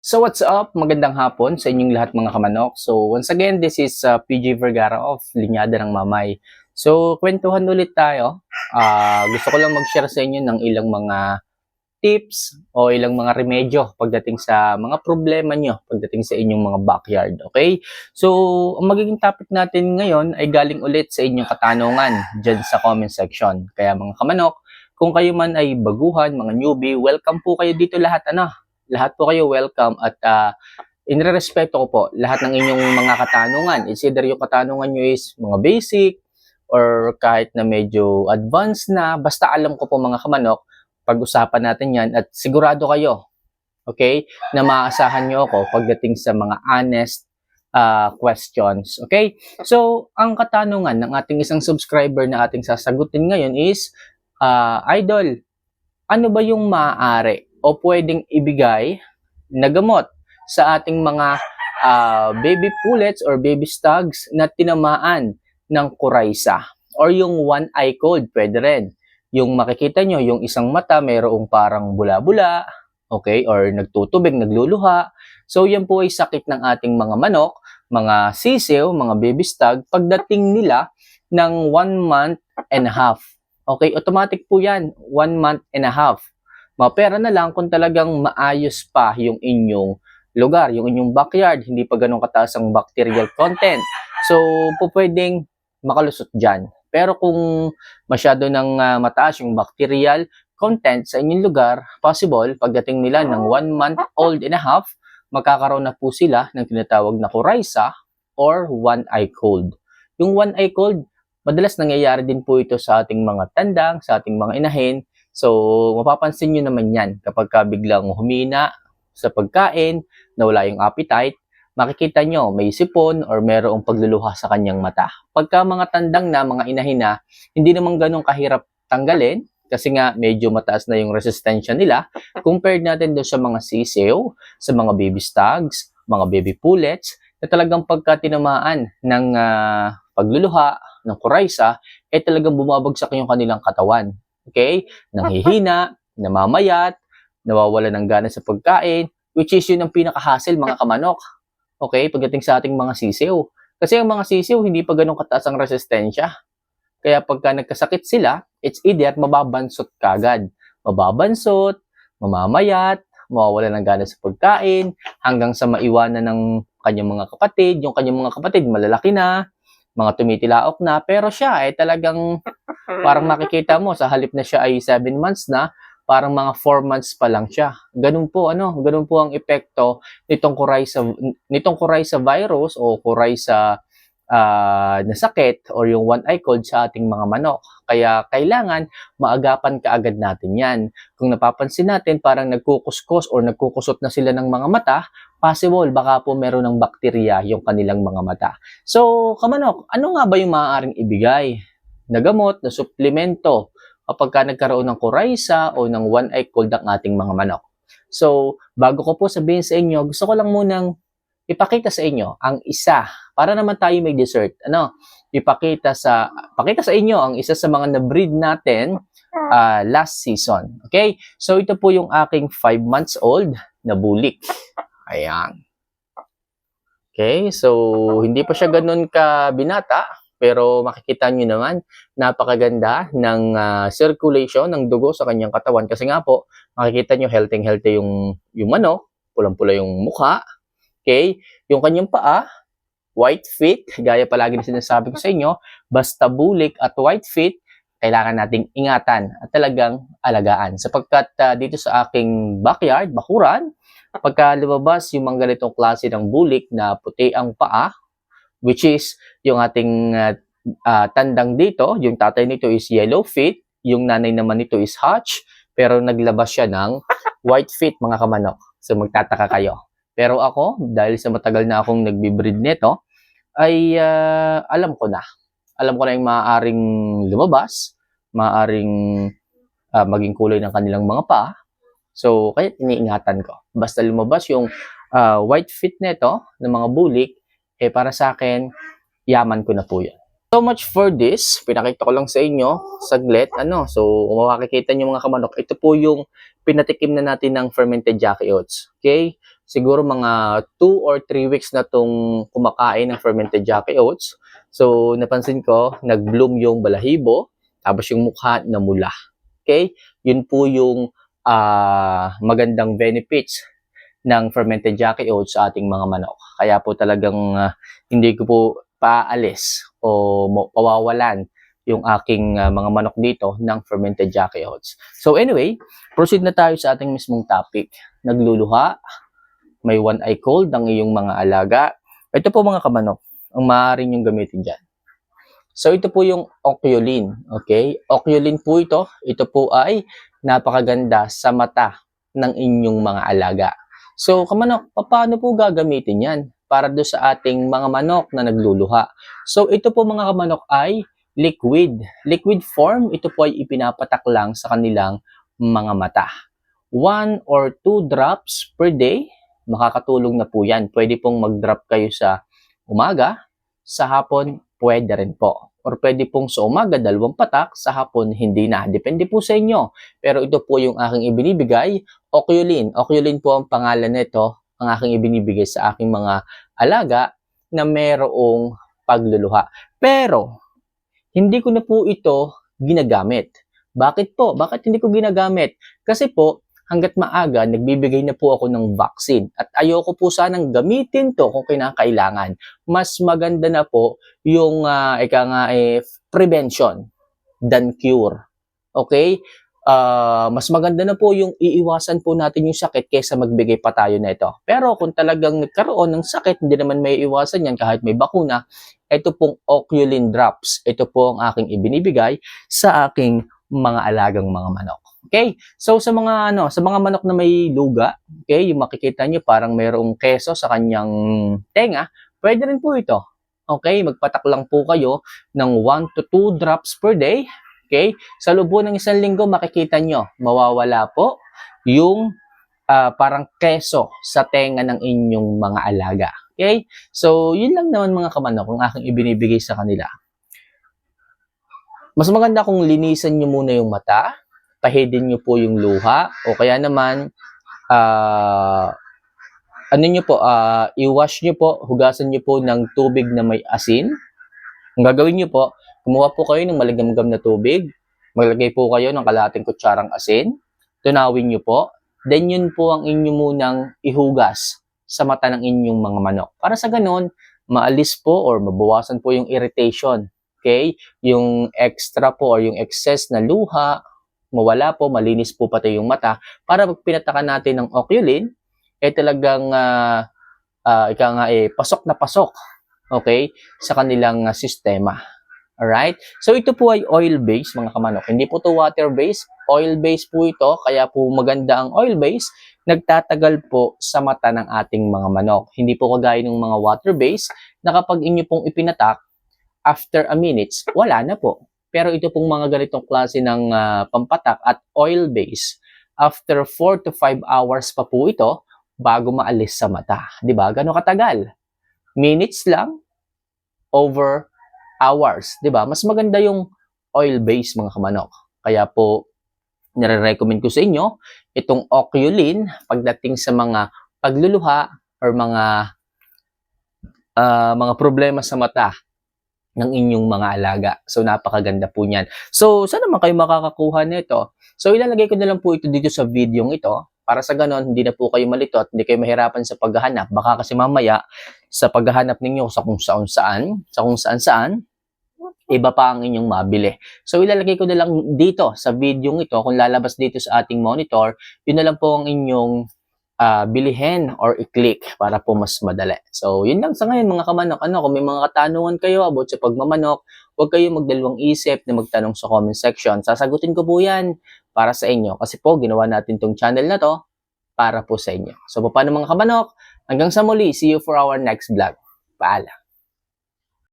So what's up? Magandang hapon sa inyong lahat mga kamanok. So once again, this is uh, PG Vergara of Linyada ng Mamay. So kwentuhan ulit tayo. Ah, gusto ko lang mag-share sa inyo ng ilang mga tips o ilang mga remedyo pagdating sa mga problema nyo pagdating sa inyong mga backyard. Okay? So ang magiging topic natin ngayon ay galing ulit sa inyong katanungan dyan sa comment section. Kaya mga kamanok, kung kayo man ay baguhan, mga newbie, welcome po kayo dito lahat. Ano? Lahat po kayo welcome at uh, inrerespeto ko po lahat ng inyong mga katanungan. It's either yung katanungan nyo is mga basic or kahit na medyo advanced na, basta alam ko po mga kamanok, pag-usapan natin yan at sigurado kayo, okay, na maaasahan nyo ako pagdating sa mga honest uh, questions. Okay? So, ang katanungan ng ating isang subscriber na ating sasagutin ngayon is, uh, Idol, ano ba yung maaari o pwedeng ibigay na gamot sa ating mga uh, baby pullets or baby stags na tinamaan ng kuraysa or yung one eye cold pwede rin. Yung makikita nyo yung isang mata mayroong parang bula-bula okay or nagtutubig nagluluha. So yan po ay sakit ng ating mga manok mga sisiw mga baby stag pagdating nila ng one month and a half. Okay automatic po yan one month and a half Mapera na lang kung talagang maayos pa yung inyong lugar, yung inyong backyard, hindi pa ganun kataas ang bacterial content. So, po makalusot dyan. Pero kung masyado nang uh, mataas yung bacterial content sa inyong lugar, possible, pagdating nila ng one month old and a half, magkakaroon na po sila ng tinatawag na coryza or one-eye cold. Yung one-eye cold, madalas nangyayari din po ito sa ating mga tandang, sa ating mga inahin, So, mapapansin nyo naman yan kapag ka biglang humina sa pagkain, nawala yung appetite, makikita nyo may sipon or merong pagluluha sa kanyang mata. Pagka mga tandang na, mga inahina, hindi naman ganun kahirap tanggalin kasi nga medyo mataas na yung resistensya nila compared natin doon sa mga sisiw, sa mga baby stags, mga baby pullets, na talagang pagka tinamaan ng uh, pagluluha, ng kuraysa, eh talagang bumabagsak yung kanilang katawan. Okay? Nanghihina, namamayat, nawawala ng gana sa pagkain, which is yun ang pinaka-hassle mga kamanok. Okay? Pagdating sa ating mga sisiw. Kasi ang mga sisiw, hindi pa ganun kataas ang resistensya. Kaya pagka nagkasakit sila, it's either mababansot kagad. Mababansot, mamamayat, mawawala ng gana sa pagkain, hanggang sa maiwanan ng kanyang mga kapatid. Yung kanyang mga kapatid, malalaki na, mga tumitilaok na, pero siya ay eh, talagang Parang makikita mo sa halip na siya ay 7 months na, parang mga 4 months pa lang siya. Ganun po ano, ganun po ang epekto nitong coryza nitong coryza virus o coryza uh, na or yung one eye cold sa ating mga manok. Kaya kailangan maagapan kaagad natin 'yan. Kung napapansin natin parang nagkukuskus or nagkukusot na sila ng mga mata, possible baka po meron ng bakterya yung kanilang mga mata. So, kamanok, ano nga ba yung maaaring ibigay? na gamot, na suplemento kapag ka nagkaroon ng coryza o ng one-eye cold ang ating mga manok. So, bago ko po sabihin sa inyo, gusto ko lang munang ipakita sa inyo ang isa para naman tayo may dessert. Ano? Ipakita sa pakita sa inyo ang isa sa mga na-breed natin uh, last season. Okay? So ito po yung aking 5 months old na bulik. Ayan. Okay, so hindi pa siya ganun ka binata pero makikita nyo naman, napakaganda ng uh, circulation ng dugo sa kanyang katawan. Kasi nga po, makikita nyo healthy-healthy yung, yung manok, pulang-pula yung mukha. Okay? Yung kanyang paa, white feet, gaya palagi na sinasabi ko sa inyo, basta bulik at white feet, kailangan nating ingatan at talagang alagaan. Sapagkat uh, dito sa aking backyard, bakuran, pagka lumabas yung mga ganitong klase ng bulik na puti ang paa, which is yung ating uh, uh, tandang dito, yung tatay nito is yellow feet, yung nanay naman nito is hutch, pero naglabas siya ng white feet mga kamanok. So magtataka kayo. Pero ako, dahil sa matagal na akong nagbi-breed nito, ay uh, alam ko na. Alam ko na yung maaaring lumabas, maaaring uh, maging kulay ng kanilang mga paa. So, kaya iniingatan ko. Basta lumabas yung uh, white feet nito ng mga bulik, eh para sa akin, yaman ko na po yan. So much for this. Pinakita ko lang sa inyo, saglit. Ano, so kung makikita nyo mga kamanok, ito po yung pinatikim na natin ng fermented jackie oats. Okay? Siguro mga 2 or 3 weeks na tong kumakain ng fermented Jackie Oats. So, napansin ko, nag-bloom yung balahibo, tapos yung mukha namula. Okay? Yun po yung ah, magandang benefits ng fermented Jackie Oats sa ating mga manok. Kaya po talagang ah, hindi ko po paalis o pawawalan yung aking ah, mga manok dito ng fermented Jackie Oats. So anyway, proceed na tayo sa ating mismong topic. Nagluluha, may one eye cold ang iyong mga alaga. Ito po mga kamanok, ang maaaring yung gamitin dyan. So ito po yung Oculin, okay? Oculin po ito. Ito po ay napakaganda sa mata ng inyong mga alaga. So kamanok, paano po gagamitin yan para do sa ating mga manok na nagluluha? So ito po mga kamanok ay liquid. Liquid form, ito po ay ipinapatak lang sa kanilang mga mata. One or two drops per day, makakatulong na po yan. Pwede pong mag-drop kayo sa umaga, sa hapon, pwede rin po. Or pwede pong sa umaga, dalawang patak, sa hapon, hindi na. Depende po sa inyo. Pero ito po yung aking ibinibigay, Oculin. Oculin po ang pangalan nito, ang aking ibinibigay sa aking mga alaga na merong pagluluha. Pero, hindi ko na po ito ginagamit. Bakit po? Bakit hindi ko ginagamit? Kasi po, hanggat maaga, nagbibigay na po ako ng vaccine. At ayoko po sanang gamitin to kung kinakailangan. Mas maganda na po yung, uh, ika nga, eh, prevention than cure. Okay? Ah, mas maganda na po yung iiwasan po natin yung sakit kaysa magbigay pa tayo na ito. Pero kung talagang nagkaroon ng sakit, hindi naman may iwasan yan kahit may bakuna, ito pong Oculin Drops. Ito po ang aking ibinibigay sa aking mga alagang mga manok. Okay? So sa mga ano, sa mga manok na may luga, okay, yung makikita niyo parang mayroong keso sa kanyang tenga, pwede rin po ito. Okay, magpatak lang po kayo ng 1 to 2 drops per day. Okay? Sa loob po ng isang linggo, makikita nyo, mawawala po yung ah, parang keso sa tenga ng inyong mga alaga. Okay? So, yun lang naman mga kamanok ang aking ibinibigay sa kanila. Mas maganda kung linisan nyo muna yung mata, pahidin nyo po yung luha, o kaya naman, ah, ano nyo po, ah, i-wash nyo po, hugasan nyo po ng tubig na may asin. Ang gagawin nyo po, kumuha po kayo ng maligamgam na tubig, maglagay po kayo ng kalahating kutsarang asin, tunawin nyo po, then yun po ang inyo munang ihugas sa mata ng inyong mga manok. Para sa ganun, maalis po or mabawasan po yung irritation. Okay? Yung extra po or yung excess na luha, mawala po, malinis po pati yung mata. Para pag pinatakan natin ng Oculin, eh talagang ah ah, ika nga eh, pasok na pasok okay, sa kanilang ah, sistema. Alright? So, ito po ay oil-based, mga kamanok. Hindi po to water-based. Oil-based po ito. Kaya po maganda ang oil-based. Nagtatagal po sa mata ng ating mga manok. Hindi po kagaya ng mga water-based na kapag inyo pong ipinatak, after a minutes, wala na po. Pero ito pong mga ganitong klase ng ah, pampatak at oil-based, after 4 to 5 hours pa po ito bago maalis sa mata. 'Di ba? Gano'ng katagal? Minutes lang over hours, 'di ba? Mas maganda yung oil-based mga kamanok. Kaya po nire-recommend ko sa inyo itong Oculin pagdating sa mga pagluluha or mga ah, mga problema sa mata ng inyong mga alaga. So, napakaganda po niyan. So, saan naman kayo makakakuha nito? So, ilalagay ko na lang po ito dito sa video ito para sa ganon, hindi na po kayo malito at hindi kayo mahirapan sa paghahanap. Baka kasi mamaya, sa paghahanap ninyo sa kung saan saan, sa kung saan saan, iba pa ang inyong mabili. So, ilalagay ko na lang dito sa video ito, kung lalabas dito sa ating monitor, yun na lang po ang inyong ah, bilihin or i-click para po mas madali. So, yun lang sa ngayon mga kamanok. Ano, kung may mga katanungan kayo about sa pagmamanok, huwag kayo magdalawang isip na magtanong sa comment section. Sasagutin ko po yan para sa inyo. Kasi po, ginawa natin tong channel na to para po sa inyo. So, paano mga kamanok? Hanggang sa muli, see you for our next vlog. Paalam.